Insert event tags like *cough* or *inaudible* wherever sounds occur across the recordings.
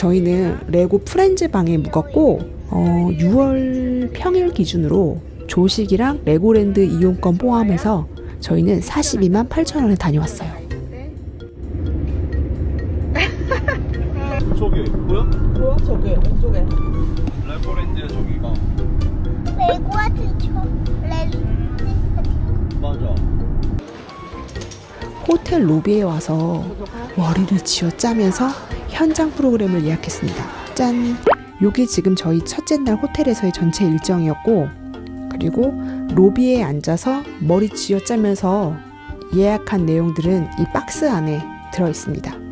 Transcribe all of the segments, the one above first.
저희는 레고 프렌즈 방에 묵었고 어, 6월 평일 기준으로 조식이랑 레고랜드 이용권 포함해서 저희는 42만 8천 원에 다녀왔어요. 호텔 로비에 와서 머리를 쥐어 짜면서 현장 프로그램을 예약했습니다. 짠! 요게 지금 저희 첫째 날 호텔에서의 전체 일정이었고 그리고 로비에 앉아서 머리 쥐어 짜면서 예약한 내용들은 이 박스 안에 들어 있습니다.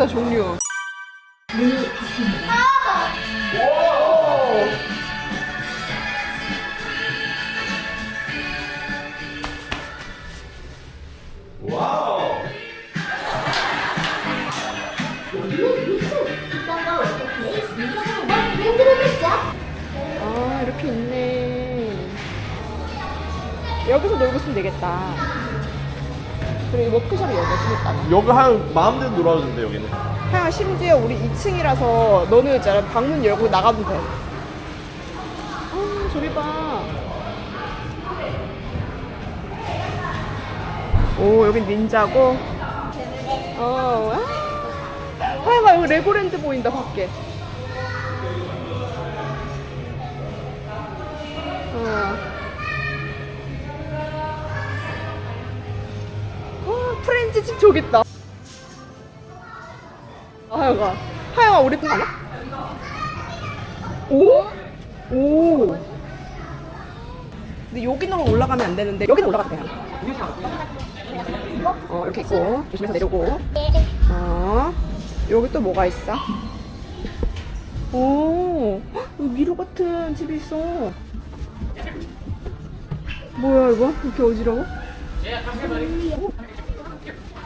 많다 종류 아 여기서 놀고 있으면 되겠다 그리고 워크숍이 여기가 좀 있다 여기 한 마음대로 놀아도 된대 여기는. 하영아 심지어 우리 2층이라서 너는 있잖아 방문 열고 나가면 돼 아, 저기 봐. 오, 여긴 닌자고. 어, 아. 하영아, 여기 레고랜드 보인다, 밖에. 어. 프렌즈 집 저기 있다. 하영아. 하영아, 우리 집 가나? 오? 오. 근데 여기로 올라가면 안 되는데 여기는 올라가도 돼요. 어 이렇게 있고 조심해서 내려오고. 어 여기 또 뭐가 있어? 오 미로 같은 집이 있어. 뭐야 이거? 이렇게 어지러워?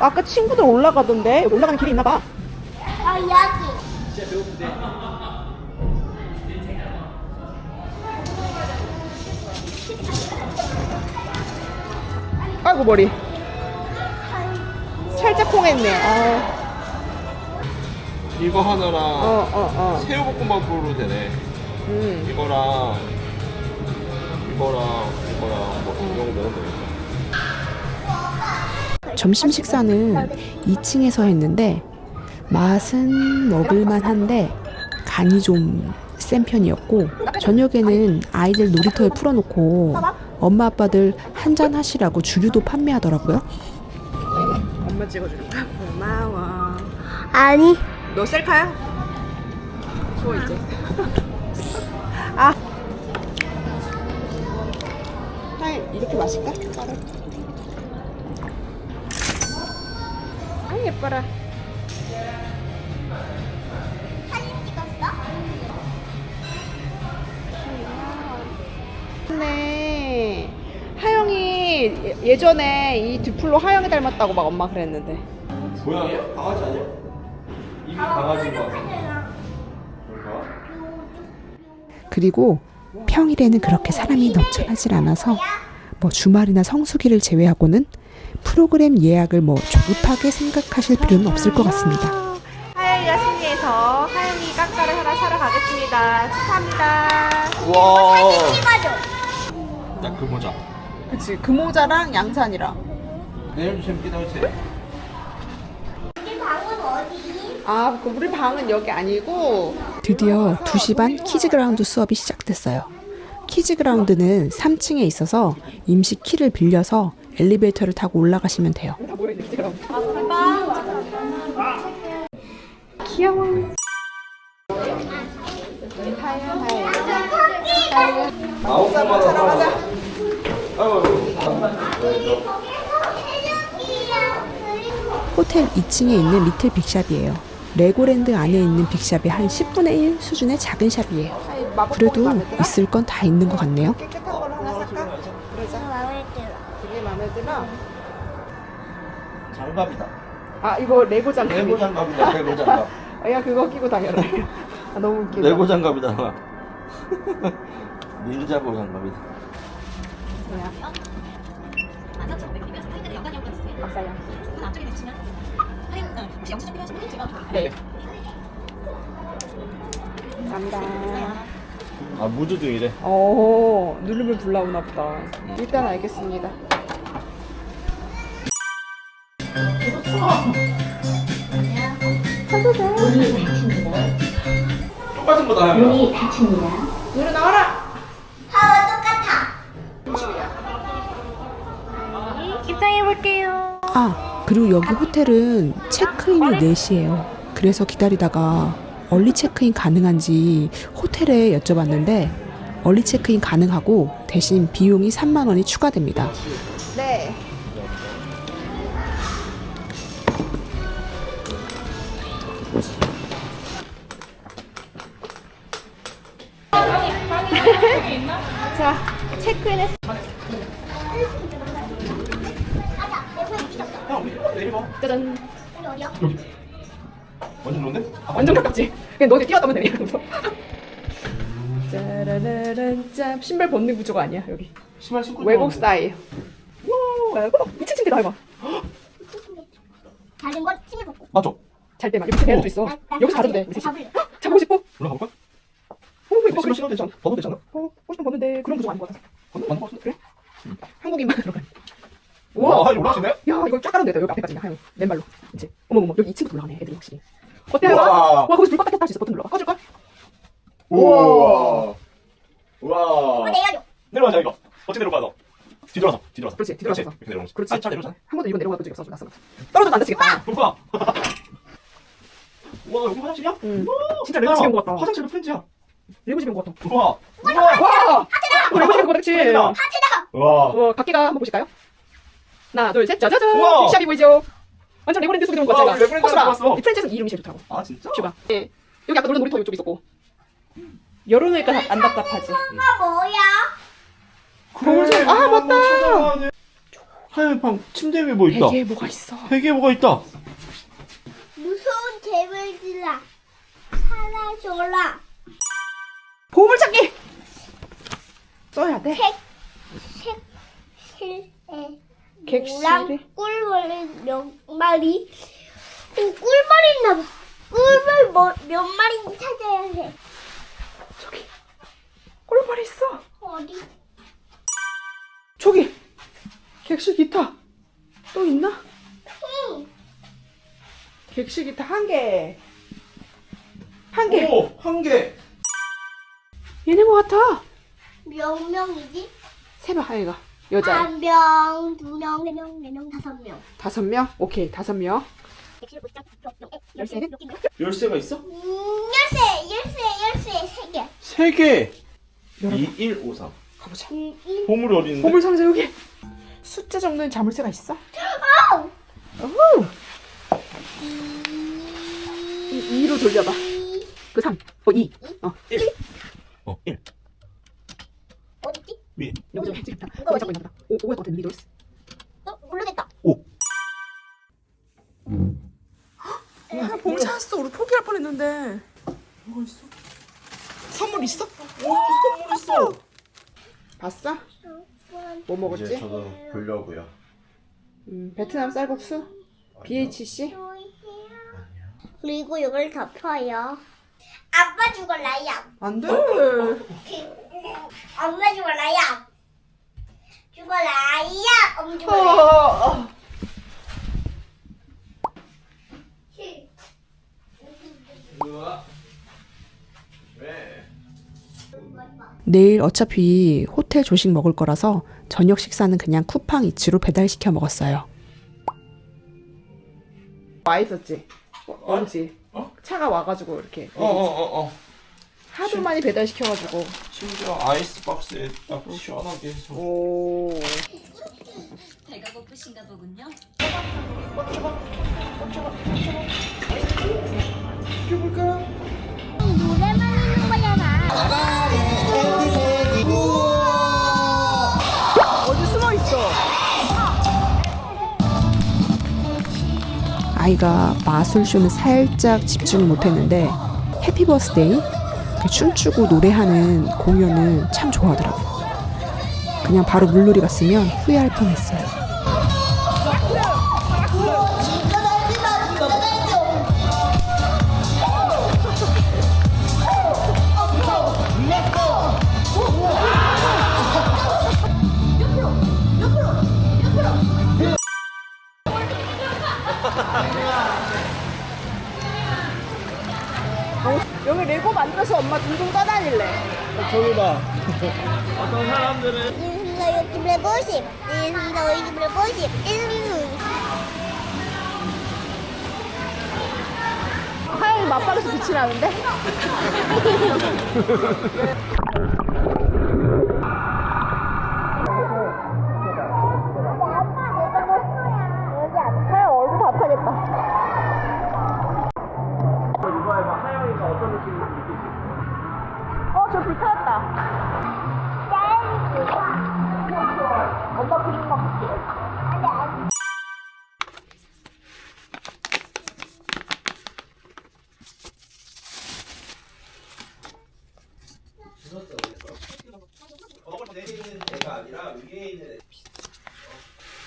아까 친구들 올라가던데 여기 올라가는 길이 있나 봐. 아 여기 아이고 머리. 살짝 콩했네. 아, 이거 하나랑 어, 어, 어. 새우볶음밥 부르면 되네. 음. 이거랑 이거랑 이거랑 뭐 이런 거 먹으면 되겠다. 점심 식사는 2층에서 했는데 맛은 먹을만 한데 간이 좀 센 편이었고 저녁에는 아이들 놀이터에 풀어놓고 엄마 아빠들 한잔 하시라고 주류도 판매하더라고요. 엄마 찍어줄까? 고마워. 아니 너 셀카야? 좋아 이제. 아. 하이 이렇게 마실까? 예뻐라. 사진 찍었어? 네. 하영이 예- 예전에 이 듀플로 하영이 닮았다고 막 엄마 그랬는데. 뭐야? 강아지 아니야? 이게 강아지인 거 같아. 그런가? 그리고 평일에는 그렇게 사람이 넘쳐나질 않아서 뭐 주말이나 성수기를 제외하고는 프로그램 예약을 뭐 조급하게 생각하실 필요는 없을 것 같습니다. 하영이가 승리해서 하영이 깎아를 하나 사러 가겠습니다. 축하합니다. 와. 찍어줘 나그 모자. 그치 그 모자랑 양산이랑. 내일 재밌게 나오지. 우리 방은 어디? 아, 그 우리 방은 여기 아니고 드디어 2시 반 키즈그라운드 수업이 시작됐어요. 키즈그라운드는 3층에 있어서 임시 키를 빌려서 엘리베이터를 타고 올라가시면 돼요. 호텔 2층에 있는 리틀 빅샵이에요. 레고랜드 안에 있는 빅샵의 한 10분의 1 수준의 작은 샵이에요. 그래도 있을 건 다 있는 것 같네요. 깨끗한 걸 하나 살까? 그러자. 마음에 들어 되게 장갑이다. 아 이거 레고 장갑. 레고 장갑이다. 레고 장갑. *laughs* 야 그거 끼고 다녀라. *laughs* 아, 너무 웃기다. 레고 장갑이다. 닌자고 *laughs* 장갑이다. 뭐야? 박사야. 네. 감사합니다. 아 무드도 이래. 오, 누르면 불 나오나 보다. 일단 알겠습니다. 똑같은 거다 하면. 누르 나와라! 하와 똑같아. 입장해볼게요. 아, 그리고 여기 호텔은 체크인이 4시예요. 그래서 기다리다가 얼리 체크인 가능한지 호텔에 여쭤봤는데 얼리 체크인 가능하고 대신 비용이 3만 원이 추가됩니다. 네. 자, 체크인 했어. 짜잔. 어디야? 완전 좋은데? 완전 가깝지? 그냥 너 어디 뛰어가면 되냐. 짜라라란 짠. 신발 벗는 구조가 아니야, 여기. 신발 신고 외국 스타일. 와, 어, 미친 침대다, 이거. 다른 건 침을 벗고. 맞아. 잘 때만. 여기 배도 있어. 여기서 자도 돼. 잡을래. 자고 싶어? 올라가 볼까? 어, 그래. 신어도 되잖아. 벗어도 되잖아. 어, 옷좀 벗는데 그런 구조가 아닌 것 같아서. 맞는 거 같은데? 그래? 한국인만 들어가. 와, 우와. 이거 올라가시네? 야, 이거 쫙 깔아도 돼. 여기 앞에까지 그냥 하영. 맨발로. 이제. 어머, 어머, 여기 2층부터 올라가네. 애들이 확실히. 어때? 우와. 와, 거기서 불 껐다 켰다 할 수 있어. 버튼 눌러봐. 꺼줄까? 우와. 우와. 어, 내려줘. 내려가자 이거. 어떻게 내려가 너? 뒤돌아서. 뒤돌아서. 그렇지, 뒤돌아서. 그렇지. 이렇게 내려오는 거지. 그렇지. 아, 잘 내려오잖아. 한 번도 이거 내려가 본 적이 없어. 낯선 거. 떨어져도 안 다치겠다. 볼까? 와, 여기 *laughs* 화장실이야? 응. 우와. 진짜 레고 집인 것 같다. 화장실도 프렌즈야. 레고 집인 것 같아. 우와. 우와. 와! 어, 레고 집인 것 같지? 프렌즈다. 우와. 어, 각기가 한번 보실까요? 하나, 둘, 셋, 짜자잔! 우와. 샵이 보이죠? 완전 레고랜드 소리 들은 것 우와, 같잖아. 레고랜드 호수라. 들어봤어. 이 프랜차이즈 이름이 제일 좋더라고. 아, 진짜? 뷰가. 예. 여기 아까 놀던 놀이터 이쪽 있었고. 열어놓으니까 안 답답하지. 아, 뭐야? 그래. 아, 맞다. 하얀 방 침대 위에 뭐 있다. 베개에 뭐가 있어? 베개에 뭐가 있다. 무서운 개물들아. 사라져라. 보물찾기! 써야 돼. 실에. 객실에. 꿀벌이 몇 마리? 오, 꿀벌이 있나 봐. 꿀벌 뭐, 몇 마리인지 찾아야 해. 저기. 꿀벌 있어. 어디? 저기. 객실 기타. 또 있나? 응. 객실 기타 한 개. 한 개. 오, 한 개. 얘네 뭐 같아? 몇 명이지? 세봐, 하이가. 여자. 한 명, 두 명, 네 명, 네 명, 다섯 명. 다섯 명? 오케이, 다섯 명. 열쇠는? 열쇠가 있어? 음, 열쇠, 열쇠, 열쇠 세 개. 세 개. 열어봐. 2153. 가보자. 음, 일. 보물이 어디 있는데? 보물 상자 여기. 숫자 적는 자물쇠가 있어? 아우. 오! 이 2로 돌려봐. 그 3. 어, 2. 어, 1. 어, 1. 어딨지? 위에. 여기 좀 해주겠다. 거기 잡고 있나 보다. 오, 5일 것 같은 미돌스. 어, 모르겠다. 야, 보물 찾았어. 우리 포기할 뻔했는데. 뭐가 있어? 선물 있어? 오, 선물 있어. 봤어? 뭐 먹었지? 저도 보려고요. 음, 베트남 쌀국수? BHC? 그리고 이걸 덮어요. 아빠 죽을라요. 안 돼. 엄마 죽을라요. 죽을라요. 엄마 죽을라요. 어. 왜? 내일 어차피 호텔 조식 먹을 거라서 저녁 식사는 그냥 쿠팡 이츠로 배달시켜 먹었어요. 와 있었지? 어, 언지? 어? 차가 와가지고 이렇게 어, 어, 어, 어. 하도 많이 배달시켜가지고 심지어 아이스박스에 딱 시원하게 해서. 오 배가 고프신가 보군요. 노래만 하는 거잖아. 아이가 마술쇼는 살짝 집중을 못했는데 해피 버스데이 이렇게 춤추고 노래하는 공연은 참 좋아하더라고요. 그냥 바로 물놀이 갔으면 후회할 뻔했어요. 사람들은 이순서 유튜브를 보십 이순서 유튜브를 보십 이순서 하영이 맞박에서 빛이 나는데? 어, 저불 켜졌다.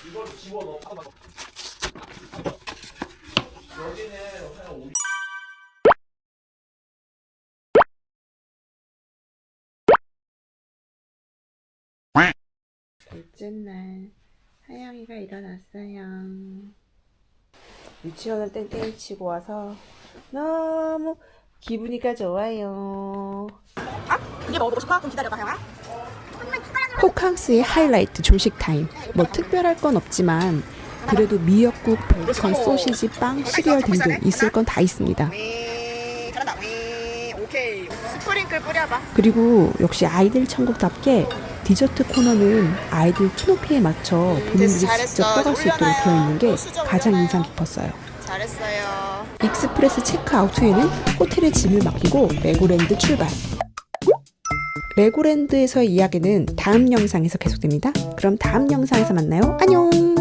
이걸 집어넣고 여기는 그냥 우리 둘째 날 하영이가 일어났어요. 유치원을 땡땡이 치고 와서 너무 기분이가 좋아요. 이게 먹어보고 싶어? 좀 기다려봐, 하영아. 호캉스의 하이라이트 조식 타임. 뭐 특별할 건 없지만 그래도 미역국, 베이컨, 소시지, 빵, 시리얼 등등 있을 건 다 있습니다. 위, 잘한다. 위, 오케이. 스프링클 뿌려봐. 그리고 역시 아이들 천국답게 디저트 코너는 아이들 키높이에 맞춰 본인들이 잘했어. 직접 떠갈 수 있도록 되어 있는 게 가장. 인상 깊었어요. 잘했어요. 익스프레스 체크아웃 후에는 호텔에 짐을 맡기고 레고랜드 출발. 레고랜드에서의 이야기는 다음 영상에서 계속됩니다. 그럼 다음 영상에서 만나요. 안녕!